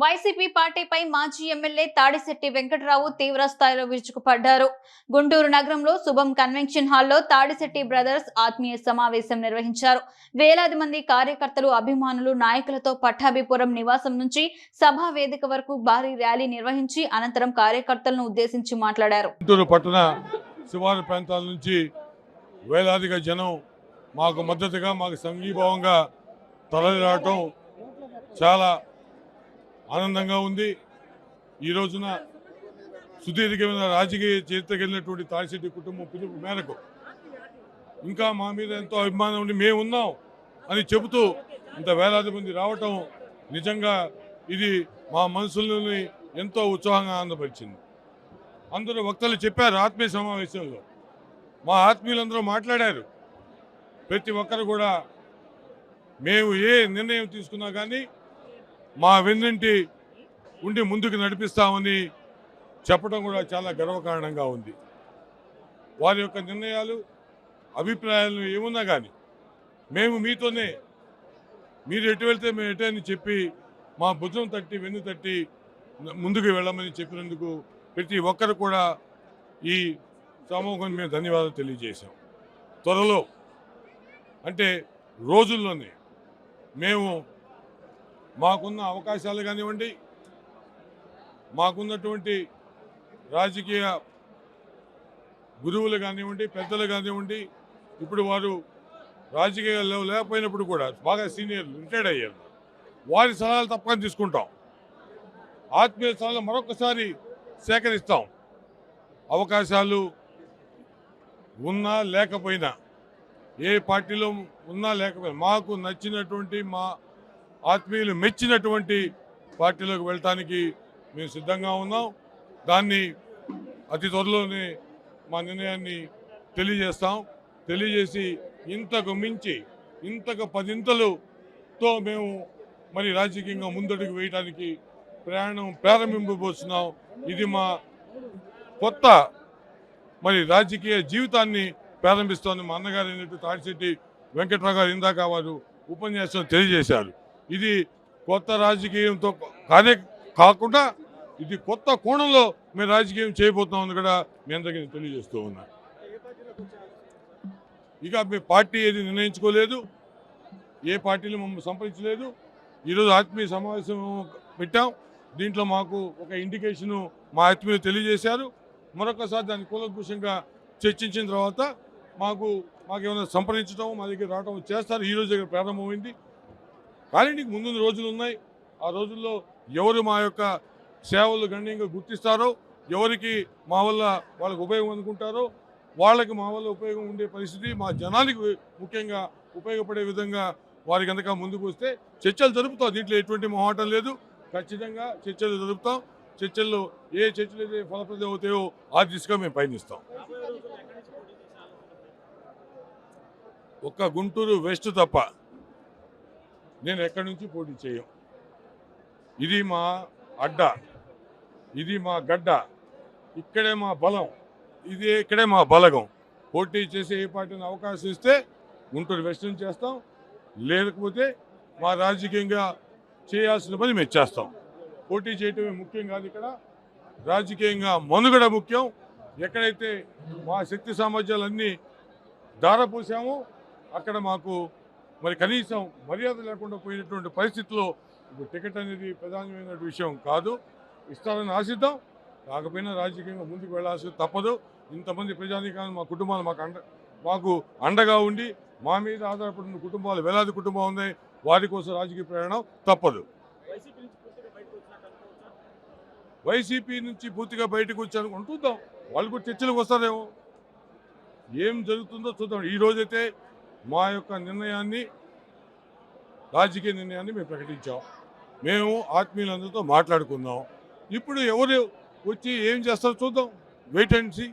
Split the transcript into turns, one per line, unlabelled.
YCP పార్టీపై మాజీ MLA Tadisetti Venkatarao తీవ్ర స్థాయిలో విరుచుకుపడ్డారు. గుంటూరు నగరంలో శుభం కన్వెన్షన్ హాల్లో తాడిశెట్టి బ్రదర్స్ ఆత్మీయ సమావేశం నిర్వహించారు. వేలాది మంది కార్యకర్తలు అభిమానులు నాయకులతో పట్టాభిపురం నివాసం నుంచి సభా వేదిక వరకు భారీ ర్యాలీ నిర్వహించి అనంతరం కార్యకర్తలను ఉద్దేశించి మాట్లాడారు.
గుంటూరు పట్టణ శివారు ప్రాంతాల నుంచి వేలాదిగా జనం మాకు మద్దతుగా మాకు సంఘీభావంగా తరలిరావటం చాలా ఆనందంగా ఉంది. ఈ రోజున సుదీర్ఘమైన రాజకీయ చరిత్రకి వెళ్ళినటువంటి తాడిశెట్టి కుటుంబం పిలుపు మేరకు ఇంకా మా మీద ఎంతో అభిమానం ఉండి మేము ఉన్నాం అని చెబుతూ ఇంత వేలాది మంది రావటం నిజంగా ఇది మా మనసులని ఎంతో ఉత్సాహంగా ఆనందపరిచింది. అందరూ వక్తలు చెప్పారు ఆత్మీయ సమావేశంలో. మా ఆత్మీయులందరూ మాట్లాడారు. ప్రతి ఒక్కరు కూడా మేము ఏ నిర్ణయం తీసుకున్నా కానీ మా వెన్నంటి ఉండి ముందుకు నడిపిస్తామని చెప్పడం కూడా చాలా గర్వకారణంగా ఉంది. వారి యొక్క నిర్ణయాలు అభిప్రాయాలు ఏమున్నా కానీ మేము మీతోనే మీరు ఎటు వెళ్తే మేము ఎటు అని చెప్పి మా భుజం తట్టి వెన్ను తట్టి ముందుకు వెళ్ళమని చెప్పినందుకు ప్రతి ఒక్కరు కూడా ఈ సమూహం మేము ధన్యవాదాలు తెలియజేశాం. త్వరలో అంటే రోజుల్లోనే మేము మాకున్న అవకాశాలు కానివ్వండి మాకున్నటువంటి రాజకీయ గురువులు కానివ్వండి పెద్దలు కానివ్వండి ఇప్పుడు వారు రాజకీయాల్లో లేకపోయినప్పుడు కూడా బాగా సీనియర్లు రిటైర్డ్ అయ్యారు. వారి సలహాలు తప్పని తీసుకుంటాం. ఆత్మీయ సలహాలు మరొకసారి సేకరిస్తాం. అవకాశాలు ఉన్నా లేకపోయినా ఏ పార్టీలో ఉన్నా లేకపోయినా మాకు నచ్చినటువంటి మా ఆత్మీయులు మెచ్చినటువంటి పార్టీలోకి వెళ్ళటానికి మేము సిద్ధంగా ఉన్నాం. దాన్ని అతి త్వరలోనే మా నిర్ణయాన్ని తెలియజేస్తాం. తెలియజేసి ఇంతకు మించి ఇంతకు పదింతలుతో మేము మరి రాజకీయంగా ముందడుగు వేయడానికి ప్రయాణం ప్రారంభింపబోతున్నాం. ఇది మా కొత్త మరి రాజకీయ జీవితాన్ని ప్రారంభిస్తోంది మా అన్నగారు అయినట్టు తాడిశెట్టి వెంకట్రావు గారు ఇందాక వారు ఉపన్యాసం తెలియజేశారు. ఇది కొత్త రాజకీయంతో కానే కాకుండా ఇది కొత్త కోణంలో మేము రాజకీయం చేయబోతున్నామని కూడా మీ అందరికీ తెలియజేస్తూ ఉన్నా. ఇక మీ పార్టీ ఏది నిర్ణయించుకోలేదు ఏ పార్టీలు మమ్మల్ని సంప్రదించలేదు. ఈరోజు ఆత్మీయ సమావేశం పెట్టాం. దీంట్లో మాకు ఒక ఇండికేషను మా ఆత్మీయులు తెలియజేశారు. మరొకసారి దాన్ని కూలంకుషంగా చర్చించిన తర్వాత మాకు మాకు ఏమైనా సంప్రదించడం మా దగ్గర రావడం చేస్తారు. ఈరోజు దగ్గర ప్రారంభమైంది. కానీ నీకు ముందు రోజులు ఉన్నాయి. ఆ రోజుల్లో ఎవరు మా యొక్క సేవలు గణనీయంగా గుర్తిస్తారో ఎవరికి మా వల్ల వాళ్ళకి ఉపయోగం అనుకుంటారో వాళ్ళకి మా వల్ల ఉపయోగం ఉండే పరిస్థితి మా జనానికి ముఖ్యంగా ఉపయోగపడే విధంగా వారి కనుక ముందుకు వస్తే చర్చలు జరుపుతాం. దీంట్లో ఎటువంటి మొహాటం లేదు. ఖచ్చితంగా చర్చలు జరుపుతాం. చర్చల్లో ఏ చర్చలు అయితే ఫలప్రదం అవుతాయో ఆ దిశగా మేము పయనిస్తాం. ఒక్క గుంటూరు వెస్ట్ తప్ప నేను ఎక్కడి నుంచి పోటీ చేయం? ఇది మా అడ్డ. ఇది మా గడ్డ. ఇక్కడే మా బలం. ఇది ఇక్కడే మా బలగం. పోటీ చేసే ఏ పార్టీని అవకాశం ఇస్తే గుంటూరు వెస్ట్ నుంచి చేస్తాం. లేకపోతే మా రాజకీయంగా చేయాల్సిన పని మేము చేస్తాం. పోటీ చేయటమే ముఖ్యం కాదు ఇక్కడ. రాజకీయంగా మనుగడ ముఖ్యం. ఎక్కడైతే మా శక్తి సామర్థ్యాలన్నీ దారపోసామో అక్కడ మాకు మరి కనీసం మర్యాద లేకుండా పోయినటువంటి పరిస్థితిలో ఇప్పుడు టికెట్ అనేది ప్రధానమైన విషయం కాదు. ఇస్తారని ఆశిద్దాం. కాకపోయినా రాజకీయంగా ముందుకు వెళ్ళాల్సి తప్పదు. ఇంతమంది ప్రజానికాన్ని మా కుటుంబాలు మాకు అండ మాకు అండగా ఉండి మా మీద ఆధారపడిన కుటుంబాలు వేలాది కుటుంబాలు ఉన్నాయి. వారి కోసం రాజకీయ ప్రయాణం తప్పదు. వైసీపీ నుంచి పూర్తిగా బయటకు వచ్చాను అనుకుందాం వాళ్ళు కూడా చర్చలకు వస్తారేమో. ఏం జరుగుతుందో చూద్దాం. ఈ రోజైతే మా యొక్క నిర్ణయాన్ని రాజకీయ నిర్ణయాన్ని మేము ప్రకటించాం. మేము ఆత్మీయులందరితో మాట్లాడుకుందాం. ఇప్పుడు ఎవరు వచ్చి ఏం చేస్తారో చూద్దాం. Wait and see